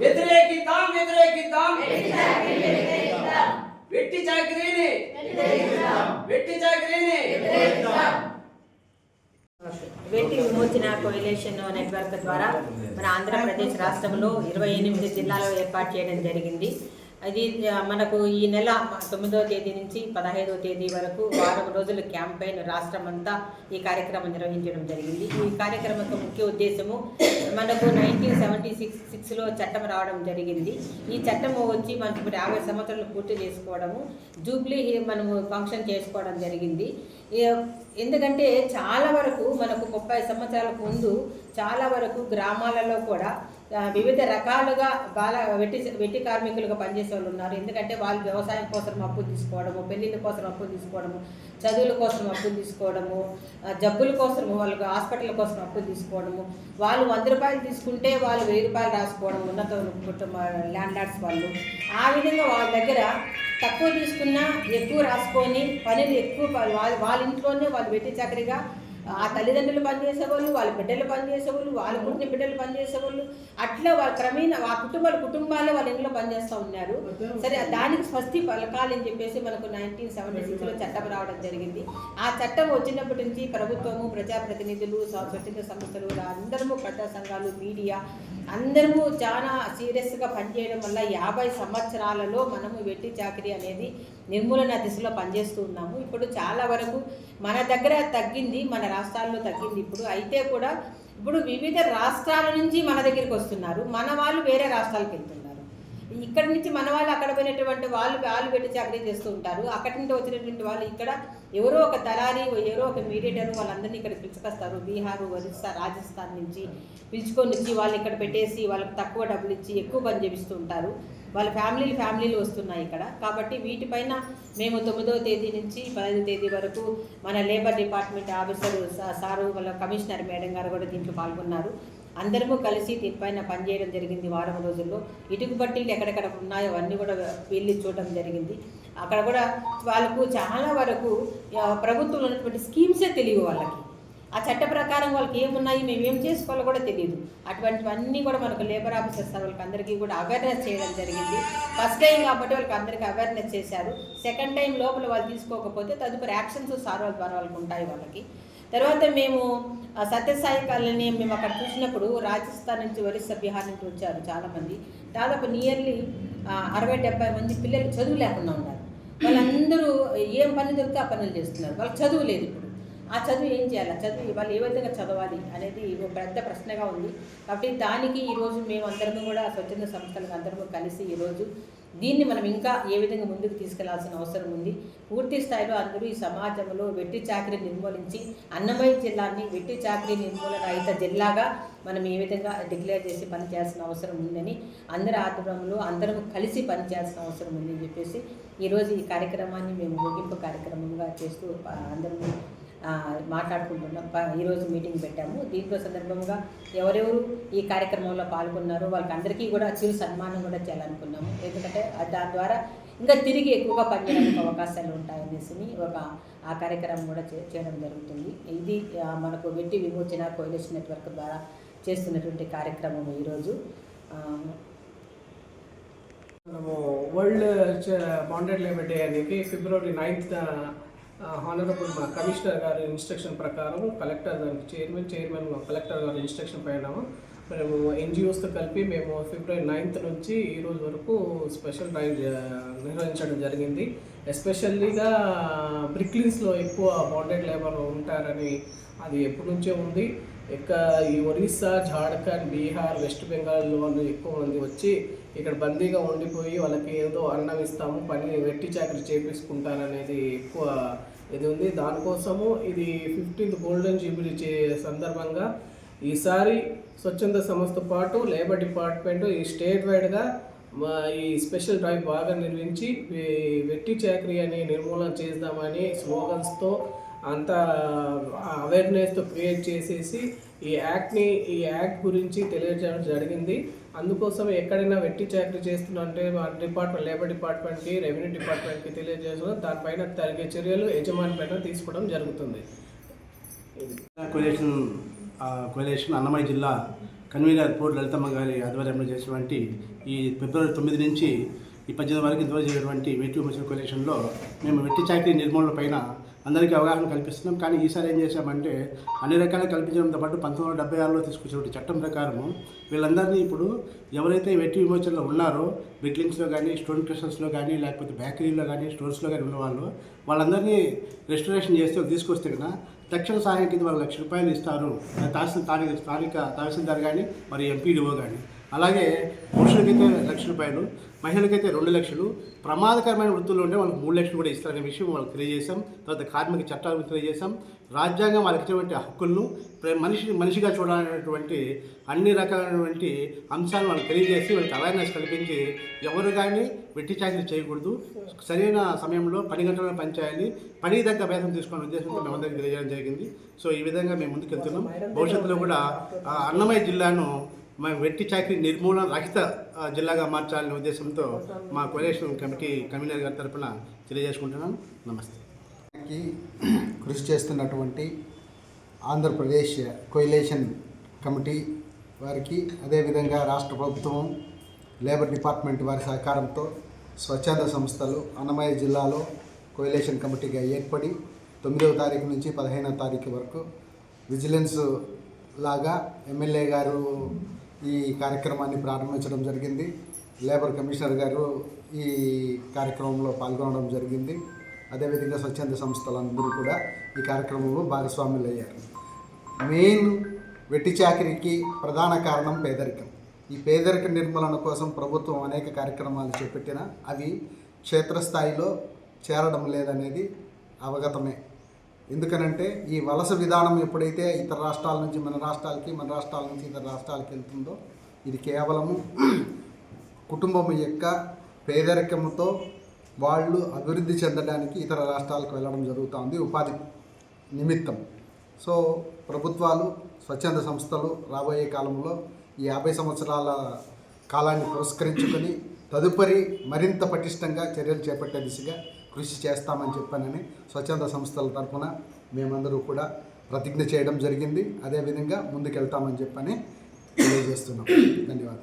వ్యతిరేకిద్దాం వ్యతిరేకిద్దాం వ్యతిరేకిద్దాం వెట్టి చాకరీని. వెట్టి చాకరీని. వేటి విమోచన కోయిలేషన్ నెట్వర్క్ ద్వారా మన ఆంధ్రప్రదేశ్ రాష్ట్రంలో ఇరవై ఎనిమిది జిల్లాలో ఏర్పాటు చేయడం జరిగింది. అది మనకు ఈ నెల తొమ్మిదవ తేదీ నుంచి పదహైదవ తేదీ వరకు వారం రోజుల క్యాంపెయిన్ రాష్ట్రం అంతా ఈ కార్యక్రమం నిర్వహించడం జరిగింది. ఈ కార్యక్రమం యొక్క ముఖ్య ఉద్దేశము మనకు నైన్టీన్ సెవెంటీ సిక్స్ సిక్స్లో చట్టం రావడం జరిగింది. ఈ చట్టం వచ్చి మనకు ఇప్పుడు యాభై సంవత్సరాలు పూర్తి చేసుకోవడము జూబ్లీ మనము ఫంక్షన్ చేసుకోవడం జరిగింది. ఎందుకంటే చాలా వరకు మనకు ముప్పై సంవత్సరాల ముందు చాలా వరకు గ్రామాలలో కూడా వివిధ రకాలుగా బాల వెట్టి వెట్టి కార్మికులుగా పనిచేసే వాళ్ళు ఉన్నారు. ఎందుకంటే వాళ్ళు వ్యవసాయం కోసం అప్పు తీసుకోవడము పెళ్ళిళ్ళ కోసం అప్పు తీసుకోవడము చదువుల కోసం అప్పులు తీసుకోవడము జబ్బుల కోసం వాళ్ళకి హాస్పిటల్ కోసం అప్పులు తీసుకోవడము వాళ్ళు వంద రూపాయలు తీసుకుంటే వాళ్ళు వెయ్యి రూపాయలు రాసుకోవడం ఉన్నత కుటుంబ ల్యాండ్లార్డ్స్ వాళ్ళు. ఆ విధంగా వాళ్ళ దగ్గర తక్కువ తీసుకున్నా ఎక్కువ రాసుకొని పనిని ఎక్కువ వాళ్ళ వాళ్ళ ఇంట్లోనే వాళ్ళు వెట్టి చక్కరిగా ఆ తల్లిదండ్రులు పనిచేసేవాళ్ళు వాళ్ళ బిడ్డలు పనిచేసేవాళ్ళు వాళ్ళ పుట్టిన బిడ్డలు పనిచేసేవాళ్ళు. అట్లా వాళ్ళ క్రమేణ ఆ కుటుంబాల కుటుంబాలే వాళ్ళ ఇంట్లో పనిచేస్తూ ఉన్నారు. సరే దానికి స్వస్తి పలకాలని చెప్పేసి మనకు నైన్టీన్ సెవెంటీ సిక్స్లో చట్టం రావడం జరిగింది. ఆ చట్టం వచ్చినప్పటి నుంచి ప్రభుత్వము ప్రజాప్రతినిధులు స్వ- స్వచ్ఛంద సంస్థలు అందరము ప్రజా సంఘాలు మీడియా అందరము చాలా సీరియస్గా పనిచేయడం వల్ల యాభై సంవత్సరాలలో మనము వెట్టి చాకరీ అనేది నిర్మూలన దిశలో పనిచేస్తూ ఉన్నాము. ఇప్పుడు చాలా వరకు మన దగ్గర తగ్గింది మన రాష్ట్రాల్లో తగ్గింది. ఇప్పుడు అయితే కూడా ఇప్పుడు వివిధ రాష్ట్రాల నుంచి మన దగ్గరికి వస్తున్నారు. మన వాళ్ళు వేరే రాష్ట్రాలకు వెళ్తున్నారు. ఇక్కడి నుంచి మన వాళ్ళు అక్కడ పోయినటువంటి వాళ్ళు వాళ్ళు పెట్టి చాకరీ చేస్తూ ఉంటారు. అక్కడి నుంచి వచ్చినటువంటి వాళ్ళు ఇక్కడ ఎవరో ఒక దళారి ఎవరో ఒక మీడియేటర్ వాళ్ళందరినీ ఇక్కడ పిలుచుకొస్తారు. బీహార్ ఒరిస్సా రాజస్థాన్ నుంచి పిలుచుకొని వచ్చి వాళ్ళు ఇక్కడ పెట్టేసి వాళ్ళకి తక్కువ డబ్బులు ఇచ్చి ఎక్కువ పని చేపిస్తూ ఉంటారు. వాళ్ళ ఫ్యామిలీలు ఫ్యామిలీలు వస్తున్నాయి ఇక్కడ. కాబట్టి వీటిపైన మేము తొమ్మిదవ తేదీ నుంచి పదహైదు తేదీ వరకు మన లేబర్ డిపార్ట్మెంట్ ఆఫీసర్ సారు వాళ్ళ కమిషనర్ మేడం గారు కూడా దీంట్లో పాల్గొన్నారు. అందరము కలిసి దీనిపైన పనిచేయడం జరిగింది వారం రోజుల్లో. ఇటుకు బట్టీలు ఎక్కడెక్కడ ఉన్నాయో అవన్నీ కూడా వెళ్ళి చూడడం జరిగింది. అక్కడ కూడా వాళ్ళకు చాలా వరకు ప్రభుత్వంలో ఉన్నటువంటి స్కీమ్సే తెలియవు వాళ్ళకి. ఆ చట్ట ప్రకారం వాళ్ళకి ఏమున్నాయి మేము ఏం చేసుకోవాలో కూడా తెలియదు అటువంటివన్నీ కూడా మనకు లేబర్ ఆఫీసర్స్ వాళ్ళకి అందరికీ కూడా అవేర్నెస్ చేయడం జరిగింది. ఫస్ట్ టైం కాబట్టి వాళ్ళకి అందరికీ అవేర్నెస్ చేశారు. సెకండ్ టైం లోపల వాళ్ళు తీసుకోకపోతే తదుపరి యాక్షన్స్ సార్ వాళ్ళ ద్వారా వాళ్ళకి ఉంటాయి వాళ్ళకి. తర్వాత మేము సత్యసాయి కాలనీ మేము అక్కడ చూసినప్పుడు రాజస్థాన్ నుంచి ఒరిస్సా బీహార్ నుంచి వచ్చారు చాలామంది. దాదాపు నియర్లీ అరవై డెబ్బై మంది పిల్లలు చదువు లేకుండా ఉన్నారు. వాళ్ళందరూ ఏం పని దొరికితే ఆ పనులు చేస్తున్నారు. వాళ్ళకి చదువు లేదు ఇప్పుడు. ఆ చదువు ఏం చేయాలి? ఆ చదువు వాళ్ళు ఏ విధంగా చదవాలి అనేది ఒక పెద్ద ప్రశ్నగా ఉంది. కాబట్టి దానికి ఈరోజు మేము అందరము కూడా స్వచ్ఛంద సంస్థలకు అందరము కలిసి ఈరోజు దీన్ని మనం ఇంకా ఏ విధంగా ముందుకు తీసుకెళ్ళాల్సిన అవసరం ఉంది. పూర్తి స్థాయిలో అందరూ ఈ సమాజంలో వెట్టి చాకరీ నిర్మూలించి అన్నమయ్య జిల్లాని వెట్టి చాకరీ నిర్మూలన రహిత జిల్లాగా మనం ఏ విధంగా డిక్లేర్ చేసి పనిచేయాల్సిన అవసరం ఉందని అందరి ఆధ్వర్యంలో అందరం కలిసి పనిచేయాల్సిన అవసరం ఉందని చెప్పేసి ఈరోజు ఈ కార్యక్రమాన్ని మేము ముగింపు కార్యక్రమంగా చేస్తూ ఆ, మాట్లాడుకుంటున్నాం. ప- ఈరోజు మీటింగ్ పెట్టాము. దీంట్లో సందర్భంగా ఎవరెవరు ఈ కార్యక్రమంలో పాల్గొన్నారో వాళ్ళకి అందరికీ కూడా చిరు సన్మానం కూడా చేయాలనుకున్నాము. ఎందుకంటే దాని ద్వారా ఇంకా తిరిగి ఎక్కువగా పనిచేయడానికి అవకాశాలు ఉంటాయనేసి ఒక ఆ కార్యక్రమం కూడా చే- చేయడం జరుగుతుంది. ఇది మనకు వెట్టి విమోచన కోయిలేషన్ నెట్వర్క్ ద్వారా చేస్తున్నటువంటి కార్యక్రమం ఈరోజు మనము వరల్డ్ బాండెడ్ లేబర్ డే అనేది ఫిబ్రవరి నైన్త్ హానరబుల్ మా కమిషనర్ గారి ఇన్స్ట్రక్షన్ ప్రకారం కలెక్టర్ గారికి చైర్మన్ చైర్మన్ కలెక్టర్ గారి ఇన్స్ట్రక్షన్ పైన మేము ఎన్జిఓస్తో కలిపి మేము ఫిబ్రవరి నైన్త్ నుంచి ఈ రోజు వరకు స్పెషల్ డ్రైవ్ నిర్వహించడం జరిగింది. ఎస్పెషల్లీగా బ్రిక్లిన్స్లో ఎక్కువ బాండెడ్ లేబర్ ఉంటారని అది ఎప్పటి నుంచే ఉంది. ఇక ఈ ఒరిస్సా జార్ఖండ్ బీహార్ వెస్ట్ బెంగాల్లో ఎక్కువ మంది వచ్చి ఇక్కడ బందీగా ఉండిపోయి వాళ్ళకి ఏదో అన్నం ఇస్తాము పని వెట్టి చాకరీ చేపించుకుంటారనేది ఎక్కువ ఇది ఉంది. దానికోసము ఇది ఫిఫ్టీన్త్ గోల్డెన్ జూబిలీ చే సందర్భంగా ఈసారి స్వచ్ఛంద సంస్థ పాటు లేబర్ డిపార్ట్మెంట్ ఈ స్టేట్ వైడ్గా మా ఈ స్పెషల్ డ్రైవ్ బాగా నిర్వహించి వెట్టి చాకరీ అని నిర్మూలన చేద్దామని స్లోగన్స్తో అంత అవేర్నెస్తో క్రియేట్ చేసేసి ఈ యాక్ట్ని ఈ యాక్ట్ గురించి తెలియజేయడం జరిగింది. అందుకోసం ఎక్కడైనా వెట్టి చాకరీ చేస్తున్నంటే డిపార్ట్మెంట్ లేబర్ డిపార్ట్మెంట్కి రెవెన్యూ డిపార్ట్మెంట్కి తెలియజేసిన దానిపైన తగిన చర్యలు యజమాని పైన తీసుకోవడం జరుగుతుంది. ఇది కొలేషన్ కొలేషన్ అన్నమయ్య జిల్లా కన్వీనర్ పోర్ లలితమ్మ గారి ఆధ్వర్యంలో చేసినటువంటి ఈ ఫిబ్రవరి తొమ్మిది నుంచి ఈ పద్దెనిమిది వరకు ఇంతవరకు చేసినటువంటి వెట్టి విమర్శన కొలేషన్లో మేము వెట్టి చాకరీ నిర్మూలన పైన అందరికీ అవగాహన కల్పిస్తున్నాం. కానీ ఈసారి ఏం చేశామంటే అన్ని రకాల కల్పించడంతో పాటు పంతొమ్మిది వందల డెబ్బై ఆరులో తీసుకొచ్చిన చట్టం ప్రకారం వీళ్ళందరినీ ఇప్పుడు ఎవరైతే వెట్టి విమోచనలో ఉన్నారో బిగ్లింగ్స్లో కానీ స్టోన్ క్రషర్స్లో కానీ లేకపోతే బేకరీలో కానీ స్టోర్స్లో కానీ ఉన్నవాళ్ళు వాళ్ళందరినీ రెస్టరేషన్ చేస్తే తీసుకొస్తే కదా తక్షణ సహాయం కింద వాళ్ళు లక్ష రూపాయలు ఇస్తారు. తహసీల్ స్థానిక స్థానిక తహసీల్దార్ కానీ మరి ఎంపీడీఓ కానీ అలాగే పురుషులకైతే లక్ష రూపాయలు మహిళలకైతే రెండు లక్షలు. ప్రమాదకరమైన వృత్తుల్లో ఉంటే వాళ్ళకి మూడు లక్షలు కూడా ఇస్తారనే విషయం వాళ్ళకి తెలియజేశాం. తర్వాత కార్మిక చట్టాల గురించి తెలియజేశాం. రాజ్యాంగం వాళ్ళకి ఇచ్చినటువంటి హక్కులను ప్ర- మనిషి మనిషిగా చూడాలనేటువంటి అన్ని రకాలైనటువంటి అంశాలను వాళ్ళకి తెలియజేసి వాళ్ళకి అవేర్నెస్ కల్పించి ఎవరు కానీ వెట్టి చాకరీ చేయకూడదు. సరైన సమయంలో పని గంటల పని చేయాలి. పని దగ్గర వేతనం తీసుకునే ఉద్దేశంతో మేమందరికీ తెలియజేయడం జరిగింది. సో ఈ విధంగా మేము ముందుకెళ్తున్నాం. భవిష్యత్తులో కూడా అన్నమయ్య జిల్లాను మేము వెట్టి చాకరీ నిర్మూలన రహిత జిల్లాగా మార్చాలనే ఉద్దేశంతో మా కొలేషన్ కమిటీ కన్వీనర్ గారి తరపున తెలియజేసుకుంటున్నాను. నమస్తే. కృషి చేస్తున్నటువంటి ఆంధ్రప్రదేశ్ కొయిలేషన్ కమిటీ వారికి అదేవిధంగా రాష్ట్ర ప్రభుత్వం లేబర్ డిపార్ట్మెంట్ వారి సహకారంతో స్వచ్ఛంద సంస్థలు అన్నమయ్య జిల్లాలో కొయిలేషన్ కమిటీగా ఏర్పడి తొమ్మిదవ తారీఖు నుంచి పదిహేనవ తారీఖు వరకు విజిలెన్స్ లాగా ఎమ్మెల్యే గారు ఈ కార్యక్రమాన్ని ప్రారంభించడం జరిగింది. లేబర్ కమిషనర్ గారు ఈ కార్యక్రమంలో పాల్గొనడం జరిగింది. అదేవిధంగా స్వచ్ఛంద సంస్థలందరూ కూడా ఈ కార్యక్రమంలో భాగస్వాములు అయ్యారు మెయిన్ వెట్టి చాకిరీకి ప్రధాన కారణం పేదరికం. ఈ పేదరిక నిర్మూలన కోసం ప్రభుత్వం అనేక కార్యక్రమాలు చేపట్టినా అవి క్షేత్రస్థాయిలో చేరడం లేదనేది అవగతమే. ఎందుకనంటే ఈ వలస విధానం ఎప్పుడైతే ఇతర రాష్ట్రాల నుంచి మన రాష్ట్రాలకి మన రాష్ట్రాల నుంచి ఇతర రాష్ట్రాలకి వెళ్తుందో ఇది కేవలము కుటుంబం యొక్క పేదరికంతో వాళ్ళు అభివృద్ధి చెందడానికి ఇతర రాష్ట్రాలకు వెళ్ళడం జరుగుతుంది ఉపాధి నిమిత్తం. సో ప్రభుత్వాలు స్వచ్ఛంద సంస్థలు రాబోయే కాలంలో ఈ యాభై సంవత్సరాల కాలాన్ని పురస్కరించుకొని తదుపరి మరింత పటిష్టంగా చర్యలు చేపట్టే దిశగా కృషి చేస్తామని చెప్పానని స్వచ్ఛంద సంస్థల తరఫున మేమందరూ కూడా ప్రతిజ్ఞ చేయడం జరిగింది. అదేవిధంగా ముందుకెళ్తామని చెప్పని తెలియజేస్తున్నాం. ధన్యవాదాలు.